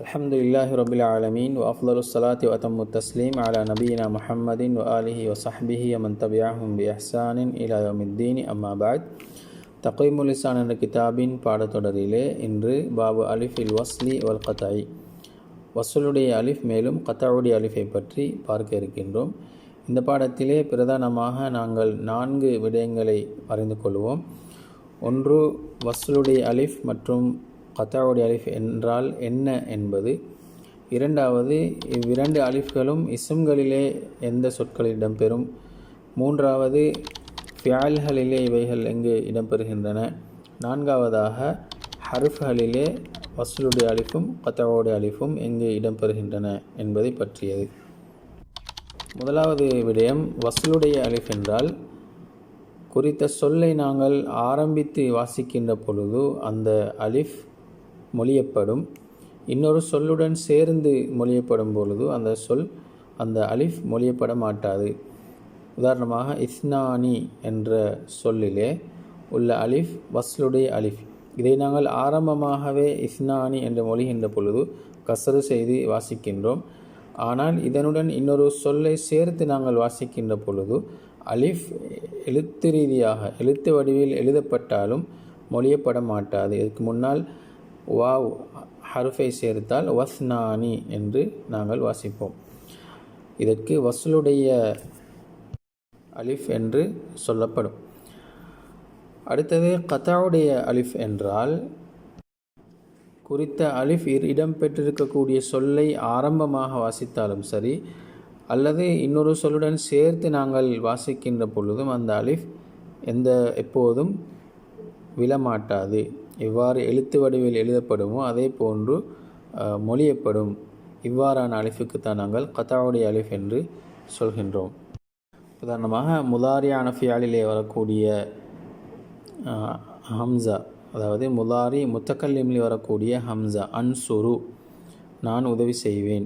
الحمد لله رب العالمين وأفضل الصلاة وأتم التسليم على نبينا محمد وآله وصحبه ومن تبعهم بإحسان إلى يوم الدين أما بعد தகைமுல் லிசான் என்ற கிதாபின் பாடத்தொடரிலே இன்று பாபு அலிஃபில் வஸ்லி வல் கத்தாய் வசூலுடைய அலிஃப் மேலும் கத்தாவுடைய அலிஃபை பற்றி பார்க்க இருக்கின்றோம் இந்த பாடத்திலே பிரதானமாக நாங்கள் நான்கு விடயங்களை அறிந்து கொள்வோம் ஒன்று வசூலுடைய அலிஃப் மற்றும் கத்தாவுடைய அலிஃப் என்றால் என்ன என்பது? இரண்டாவது இவ்விரண்டு அலிஃப்களும் இஸ்ம்களிலே எந்த சொற்களில் இடம்பெறும்? மூன்றாவது ஃபியால்களிலே இவைகள் எங்கு இடம்பெறுகின்றன? நான்காவதாக ஹருஃப்களிலே வசூலுடைய அழிப்பும் கத்தாவுடைய அலிஃபும் எங்கு இடம்பெறுகின்றன என்பதை பற்றியது. முதலாவது விடயம் வசூலுடைய அலிஃப் என்றால் குறித்த சொல்லை நாங்கள் ஆரம்பித்து வாசிக்கின்ற பொழுது அந்த அலிஃப் மொழியப்படும். இன்னொரு சொல்லுடன் சேர்ந்து மொழியப்படும் பொழுது அந்த சொல் அந்த அலிஃப் மொழியப்பட மாட்டாது. உதாரணமாக இஸ்னானி என்ற சொல்லிலே உள்ள அலிஃப் வஸ்லுடைய அலிஃப். இதை நாங்கள் ஆரம்பமாகவே இஸ்னானி என்று மொழிகின்ற பொழுது கசரு செய்து வாசிக்கின்றோம். ஆனால் இதனுடன் இன்னொரு சொல்லை சேர்த்து நாங்கள் வாசிக்கின்ற பொழுது அலிஃப் எழுத்து ரீதியாக எழுத்து வடிவில் எழுதப்பட்டாலும் மொழியப்பட மாட்டாது. இதுக்கு முன்னால் வாவ் ஹருஃபை சேர்த்தால் வஸ்னானி என்று நாங்கள் வாசிப்போம். இதற்கு வசூலுடைய அலிஃப் என்று சொல்லப்படும். அடுத்தது கத்தாவுடைய அலிஃப் என்றால் குறித்த அலிஃப் இடம்பெற்றிருக்கக்கூடிய சொல்லை ஆரம்பமாக வாசித்தாலும் சரி அல்லது இன்னொரு சொல்லுடன் சேர்த்து நாங்கள் வாசிக்கின்ற பொழுதும் அந்த அலிஃப் எந்த எப்போதும் விழமாட்டாது. எவ்வாறு எழுத்து வடிவில் எழுதப்படுமோ அதே போன்று மொழியப்படும். இவ்வாறான அலிஃபுக்கு தான் நாங்கள் கத்தாவுடைய அலிஃப் என்று சொல்கின்றோம். உதாரணமாக முதாரியான அனஃபியாலிலே வரக்கூடிய ஹம்சா அதாவது முதாரி முத்தக்கல்லிமில் வரக்கூடிய ஹம்சா அன்சுரு நான் உதவி செய்வேன்.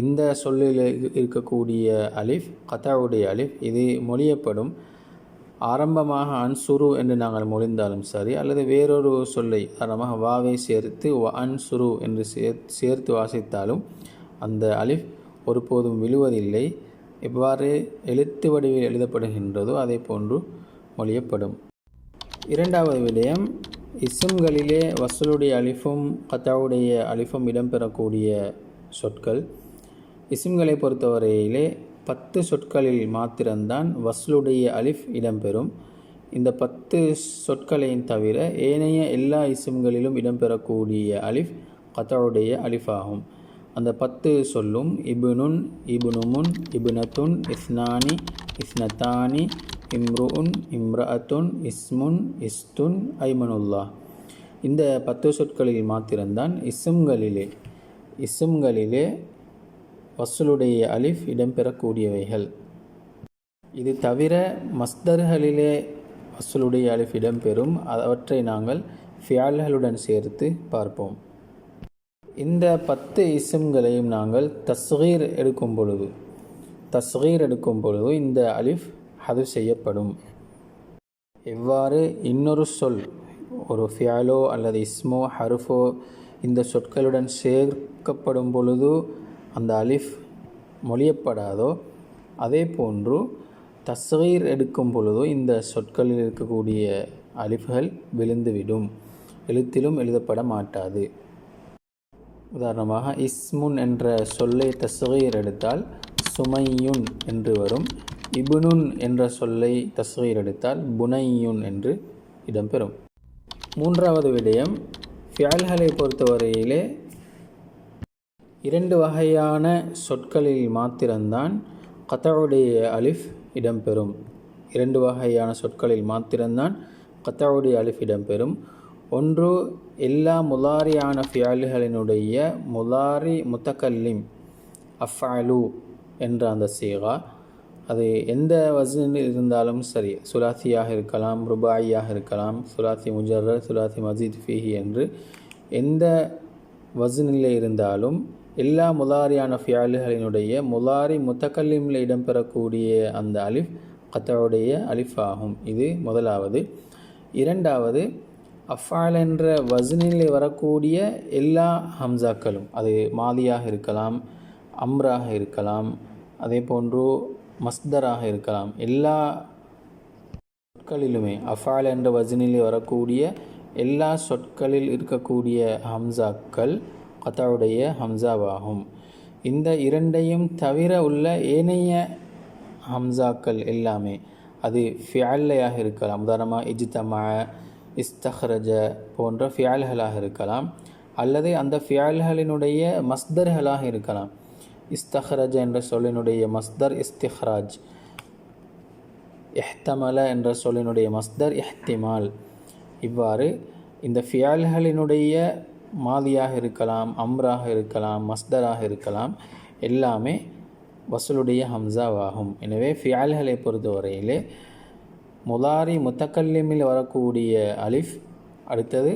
இந்த சொல்லில் இருக்கக்கூடிய அலிஃப் கத்தாவுடைய அலிஃப் இது மொழியப்படும். ஆரம்பமாக அன்சுரு என்று நாங்கள் மொழிந்தாலும் சரி அல்லது வேறொரு சொல்லை ஆரம்பமாக வாவை சேர்த்து அன்சுரு என்று சேர்த்து வாசித்தாலும் அந்த அலிஃப் ஒருபோதும் விழுவதில்லை. எவ்வாறு எழுத்து வடிவில் எழுதப்படுகின்றதோ அதே போன்று மொழியப்படும். இரண்டாவது விடயம் இசம்களிலே வசூலுடைய அலிஃபும் கத்தாவுடைய அலிஃபும் இடம்பெறக்கூடிய சொற்கள். இஸ்ம்களை பொறுத்தவரையிலே பத்து சொற்களில் மாத்திரம்தான் வஸ்லுடைய அலிஃப் இடம்பெறும். இந்த பத்து சொற்களையும் தவிர ஏனைய எல்லா இசும்களிலும் இடம்பெறக்கூடிய அலிஃப் கத்தாவுடைய அலிஃபாகும். அந்த பத்து சொல்லும் இபுனுன் இபுனுமுன் இபுனத்துன் இஸ்னானி இஸ்னத்தானி இம்ருன் இம்ரஅத்துன் இஸ்முன் இஸ்துன் ஐமனுல்லா. இந்த பத்து சொற்களில் மாத்திரம்தான் இஸ்ம்களிலே இஸ்ம்களிலே வசூலுடைய அலிஃப் இடம்பெறக்கூடியவைகள். இது தவிர மஸ்தர்களிலே வசூலுடைய அலிஃப் இடம்பெறும். அவற்றை நாங்கள் ஃபியால்களுடன் சேர்த்து பார்ப்போம். இந்த பத்து இசம்களையும் நாங்கள் தஸ்கீர் எடுக்கும் பொழுது தஸ்கீர் எடுக்கும் பொழுது இந்த அலிஃப் ஹது செய்யப்படும். எவ்வாறு? இன்னொரு சொல் ஒரு ஃபியாலோ அல்லது இஸ்மோ ஹருஃபோ இந்த சொற்களுடன் சேர்க்கப்படும் பொழுது அந்த அலிஃப் மொழியப்படாதோ அதே போன்று தஸ்வீர் எடுக்கும் பொழுதோ இந்த சொற்களில் இருக்கக்கூடிய அலிஃப்கள் விழுந்துவிடும். எழுத்திலும் எழுதப்பட மாட்டாது. உதாரணமாக இஸ்முன் என்ற சொல்லை தஸ்வீர் எடுத்தால் சுமையுன் என்று வரும். இபுனுன் என்ற சொல்லை தஸ்வீர் எடுத்தால் புனையுன் என்று இடம்பெறும். மூன்றாவது விடயம் ஃபியால்களை பொறுத்தவரையிலே இரண்டு வகையான சொற்களில் மாத்திரம்தான் கத்தாவுடைய அலிஃப் இடம்பெறும். இரண்டு வகையான சொற்களில் மாத்திரம்தான் கத்தாவுடைய அலிஃப் இடம்பெறும். ஒன்று எல்லா முலாரியான ஃபியாலுகளினுடைய முலாரி முத்தக்கல்லிம் அஃபாலு என்ற அந்த சீகா. அது எந்த வசனில் இருந்தாலும் சரி சுலாத்தியாக இருக்கலாம் ருபாயியாக இருக்கலாம் சுலாத்தி முஜர்ரர் சுலாத்தி மஜீத் ஃபிஹி என்று எந்த வசனில் இருந்தாலும் எல்லா முலாரியான ஃபியாலுகளினுடைய முலாரி முத்தக்கல்லிமில் இடம்பெறக்கூடிய அந்த அலிஃப் கத்தாவுடைய அலிஃப் ஆகும் இது முதலாவது. இரண்டாவது அஃபால் என்ற வசனிலே வரக்கூடிய எல்லா ஹம்சாக்களும் அது மாதியாக இருக்கலாம் அம்ராக இருக்கலாம் அதே போன்று மஸ்தராக இருக்கலாம் எல்லா சொற்களிலுமே அஃபால் என்ற வசனிலே வரக்கூடிய எல்லா சொற்களில் இருக்கக்கூடிய ஹம்சாக்கள் கத்தாவுடைய ஹம்சாவாகும். இந்த இரண்டையும் தவிர உள்ள ஏனைய ஹம்சாக்கள் எல்லாமே அது ஃபியாலையாக இருக்கலாம். உதாரணமாக இஜ்தமா இஸ்தஹ்ரஜ போன்ற ஃபியால்களாக இருக்கலாம். அல்லது அந்த ஃபியால்களினுடைய மஸ்தர்களாக இருக்கலாம். இஸ்தஹ்ரஜ என்ற சொல்லினுடைய மஸ்தர் இஸ்திஹ்ராஜ். எஹ்தமல என்ற சொல்லினுடைய மஸ்தர் எஹ்திமால் இவ்வாறு இந்த ஃபியால்களினுடைய மாதியாக இருக்கலாம் அம்ராக இருக்கலாம் மஸ்தராக இருக்கலாம் எல்லாமே வசூலுடைய ஹம்சாவாகும். எனவே ஃபியால்களை பொறுத்தவரையிலே முதாரி முத்தக்கல்லிமில் வரக்கூடிய அலிஃப் அடுத்தது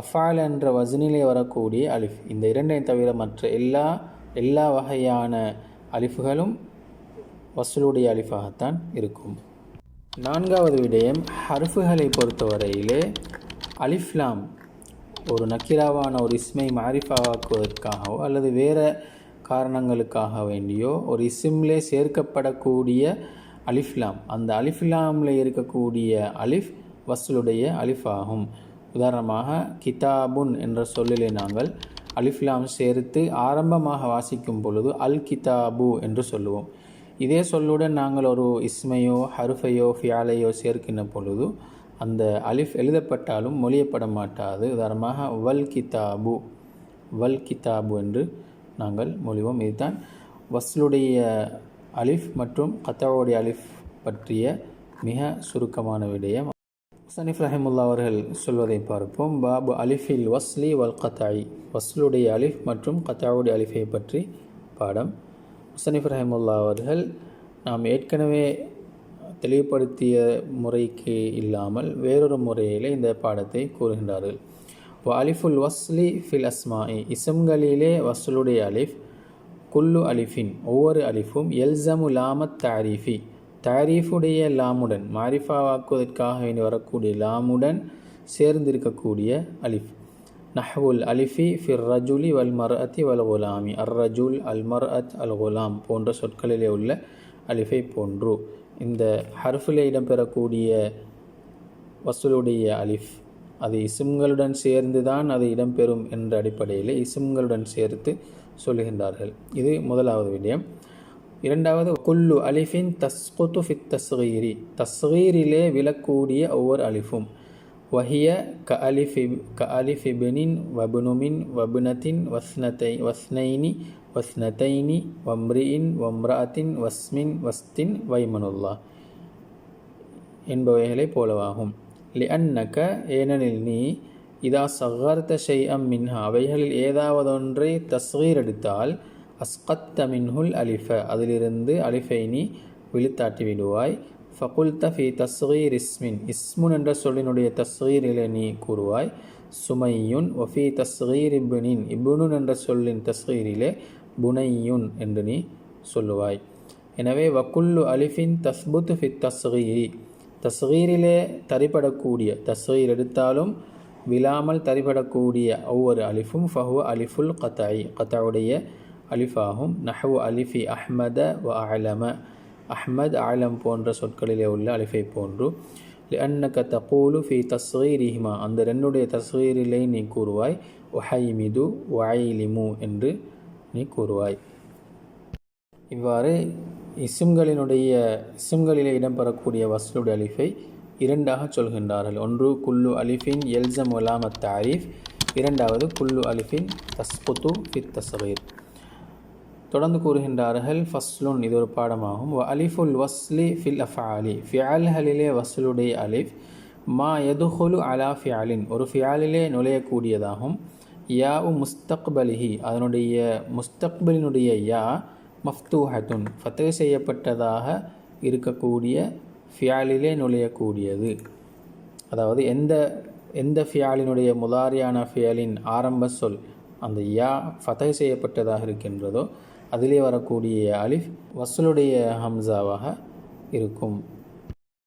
அஃபால் என்ற வசனிலே வரக்கூடிய அலிஃப். இந்த இரண்டையும் தவிர மற்ற எல்லா எல்லா வகையான அலிஃப்களும் வசூலுடைய அலிஃபாகத்தான் இருக்கும். நான்காவது விடயம் ஹர்ஃபுகளை பொறுத்தவரையிலே அலிஃப்லாம் ஒரு நக்கிராவான ஒரு இஸ்மை மாரிஃபாவாக்குவதற்காகவோ அல்லது வேறு காரணங்களுக்காக வேண்டியோ ஒரு இஸ்மிலே சேர்க்கப்படக்கூடிய அலிஃப்லாம். அந்த அலிஃப்லாமில் இருக்கக்கூடிய அலிஃப் வசூலுடைய அலிஃப் ஆகும் உதாரணமாக கிதாபுன் என்ற சொல்லிலே நாங்கள் அலிஃப்லாம் சேர்த்து ஆரம்பமாக வாசிக்கும் பொழுது அல் கிதாபு என்று சொல்லுவோம். இதே சொல்லுடன் நாங்கள் ஒரு இஸ்மையோ ஹருஃபையோ ஃபியாலையோ சேர்க்கின்ற பொழுது அந்த அலிஃப் எழுதப்பட்டாலும் மொழியப்பட மாட்டாது உதாரணமாக வல் கிதாபு. வல் கிதாபு என்று நாங்கள் மொழிவோம். இதுதான் வஸ்லுடைய அலிஃப் மற்றும் கத்தாவுடைய அலிஃப் பற்றிய மிக சுருக்கமான விடயம். சனிஃப் ரஹிமுல்லா அவர்கள் சொல்வதை பார்ப்போம். பாபு அலிஃபில் வஸ்லி வல் கத்தாய். வஸ்லுடைய அலிஃப் மற்றும் கத்தாவுடைய அலிஃபை பற்றி பாடம். முசனிஃப் ரஹிமுல்லா அவர்கள் நாம் ஏற்கனவே தெளிவுபடுத்திய முறைக்கு இல்லாமல் வேறொரு முறையிலே இந்த பாடத்தை கூறுகின்றார்கள். அலிஃபுல் வஸ்லி ஃபில் அஸ்மாஇ. இசம்களிலே வஸ்லுடைய அலிஃப் குல்லு அலிஃபின். ஒவ்வொரு அலிஃபும் எல்சமு லாமத் தாரீஃபி. தாரீஃபுடைய லாமுடன் மாரிஃபாவாக்குவதற்காக வேண்டி வரக்கூடிய லாமுடன் சேர்ந்திருக்கக்கூடிய அலிஃப். நஹ்வுல் அலிஃபி ஃபிர் ரஜுலி வல் மர் அத்தி வல் குலாமி. அர் ரஜுல் அல் மர் அத் அல் குலாம் போன்ற சொற்களிலே உள்ள அலிஃபை போன்று. இந்த ஹர்ஃபில் இடம்பெறக்கூடிய வசூலுடைய அலிஃப் அது இசும்களுடன் சேர்ந்து தான் அது இடம்பெறும் என்ற அடிப்படையில் இசும்களுடன் சேர்த்து சொல்லுகின்றார்கள். இது முதலாவது விடயம். இரண்டாவது குல்லு அலிஃபின் தஸ்குத்து ஃபித் தஸ்கீரி. தஸ்கீரிலே விழக்கூடிய ஒவ்வொரு அலிஃபும் வஹிய க அலிஃபி க அலிஃபிபினின் வபுனுமின் வபுனத்தின் வஸ்னத்தை வஸ்னைனி வஸ்னதைனி வம்ரியின் வம்ராத்தின் வஸ்மின் வஸ்தின் வைமனுல்லா என்பவைகளை போலவாகும். லி அன்னக ஏனெனில் நீ இதா சகர்த்த ஷெய் அம் மின்ஹா அவைகளில் ஏதாவதொன்றை தஸ்கீர் எடுத்தால் அஸ்கத்த மின்ஹுல் அலிஃப அதிலிருந்து அலிஃபை நீ விழுத்தாட்டி விடுவாய். ஃபகுல் தஃபி தஸ்கீர் இஸ்மின் இஸ்முன் என்ற சொல்லினுடைய தஸ்வீரிலே நீ கூறுவாய். சுமையுன் ஒஃபி தஸ்கீர் இப்னின் இப்னுன் என்ற சொல்லின் தஸ்கீரிலே புனையுன் என்று நீ சொல்லுவாய். எனவே வக்குல்லு அலிஃபின் தஸ்புத் ஃபி தஸ்கீரி தஸ்கீரிலே தரிப்படக்கூடிய தஸ்கீர் எடுத்தாலும் விழாமல் தரிப்படக்கூடிய ஒவ்வொரு அலிஃபும் ஃபஹு அலிஃபுல் கத்தாய் கத்தாவுடைய அலிஃபாகும் நஹவு அலிஃபி அஹ்மத வ அலம அஹ்மத் ஆலம் போன்ற சொற்களிலே உள்ள அலிஃபை போன்று. அன்னக்க தகூலு ஃபி தஸ்கீரிஹிமா. அந்த ரெண்டுடைய தஸ்கீரிலே நீ கூறுவாய் ஒஹைமிது வாயிலிமு என்று நீ கூறுவாய். இவ்வாறு இசிம்களினுடைய இஸ்ம்களிலே இடம்பெறக்கூடிய வசூலுடைய அலிஃபை இரண்டாக சொல்கின்றார்கள். ஒன்று குல்லு அலிஃபின் எல்சம் ஒலாமத் தாரிஃப். இரண்டாவது குல்லு அலிஃபின் தஸ்புத்து ஃபித் தசவீர் தொடர்ந்து கூறுகின்றார்கள் ஃபஸ்லுன் இது ஒரு பாடமாகும். வ அலிஃபுல் வஸ்லி ஃபில் அஃபாலி. ஃபியால்களிலே வஸ்லுடைய அலிஃப் மா எதுஹுலு அலா ஃபியாலின். ஒரு ஃபியாலிலே நுழையக்கூடியதாகும். யாவு முஸ்தக்பலிஹி. அதனுடைய முஸ்தக்பலினுடைய யா மஃப்தூஹத்துன். ஃபத்து செய்யப்பட்டதாக இருக்கக்கூடிய ஃபியாலிலே நுழையக்கூடியது. அதாவது எந்த எந்த ஃபியாலினுடைய முதாரியான ஃபியாலின் ஆரம்ப சொல் அந்த யா ஃபதை செய்யப்பட்டதாக இருக்கின்றதோ அதிலே வரக்கூடிய அலிஃப் வசூலுடைய ஹம்சாவாக இருக்கும்.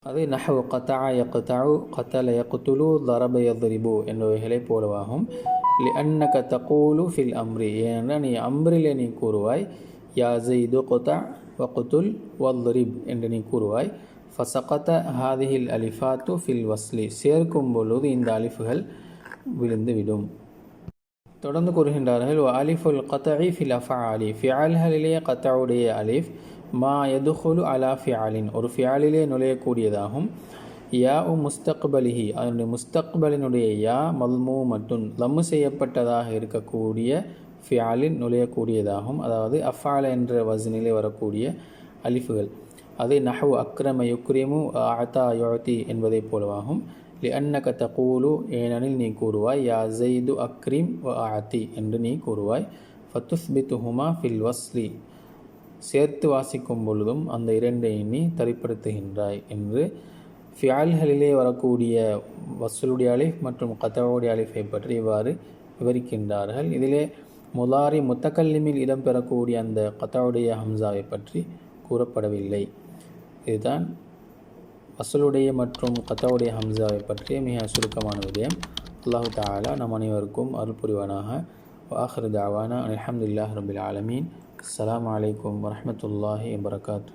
அது நஹவு கத்தா யக்தாவு கத்தல யக்துலு தரப யத்ரிபு என்பவைகளை போலவாகும். லி அன்னக தகூலு ஃபில் அம்ரி ஏனென்றால் நீ அம்ரிலே நீ கூறுவாய் யா ஜெய்து கொத்தா வகுத்துல் வல்ரிப் என்று நீ கூறுவாய் ஃபசகத்த ஹாதிஹில் அலிஃபாத்து ஃபில் வஸ்லி சேர்க்கும் பொழுது இந்த அலிஃபுகள் விழுந்துவிடும் தொடர்ந்து கூறுகின்றார்கள் அலிஃபுல் கத்தஇ ஃபில் அஃபாலி ஃபியால்களிலேயே கத்தவுடைய அலிஃப் மா எதுஹுலு அலா ஃபியாலின் ஒரு ஃபியாலிலே நுழையக்கூடியதாகும் யா உ முஸ்தக்பலிஹி. அதனுடைய முஸ்தக்பலினுடைய யா மல்மூ மற்றும் லம்மு செய்யப்பட்டதாக இருக்கக்கூடிய ஃபியாலின் நுழையக்கூடியதாகும். அதாவது அஃபால என்ற வசனிலே வரக்கூடிய அலிஃபுகள். அது நஹு அக்ரம யுக்ரிமு ஆத்தா யோத்தி என்பதைப் போலவாகும். லி அன்னக தகூலு ஏனெனில் நீ கூறுவாய் யா ஜெய்து அக்ரிம் வ ஆத்தி என்று நீ கூறுவாய். ஃபத்துஸ்பித்துஹுமா ஃபில் வஸ்லி. சேர்த்து வாசிக்கும் பொழுதும் அந்த இரண்டை எண்ணி தரிப்படுத்துகின்றாய் என்று ஃபியால்களிலே வரக்கூடிய வசூலுடைய அலிஃப் மற்றும் கத்தவுடைய அலிஃபை பற்றி இவ்வாறு விவரிக்கின்றார்கள். இதிலே முலாரி முத்தக்கல்லிமில் இடம்பெறக்கூடிய அந்த கத்தாவுடைய ஹம்சாவை பற்றி கூறப்படவில்லை. இதுதான் வசலுடைய மற்றும் கத்தாவுடைய ஹம்சாவை பற்றிய மிக சுருக்கமான விடயம். அல்லாஹு தாலா நம் அனைவருக்கும் அருள் புரிவானாக. வாஹர் தாவானா அலமதுல்லாஹ் ரபில் ஆலமீன். அஸ்லாம் வலைக்கம் வரமத்துல்லாஹி வபரகாத்து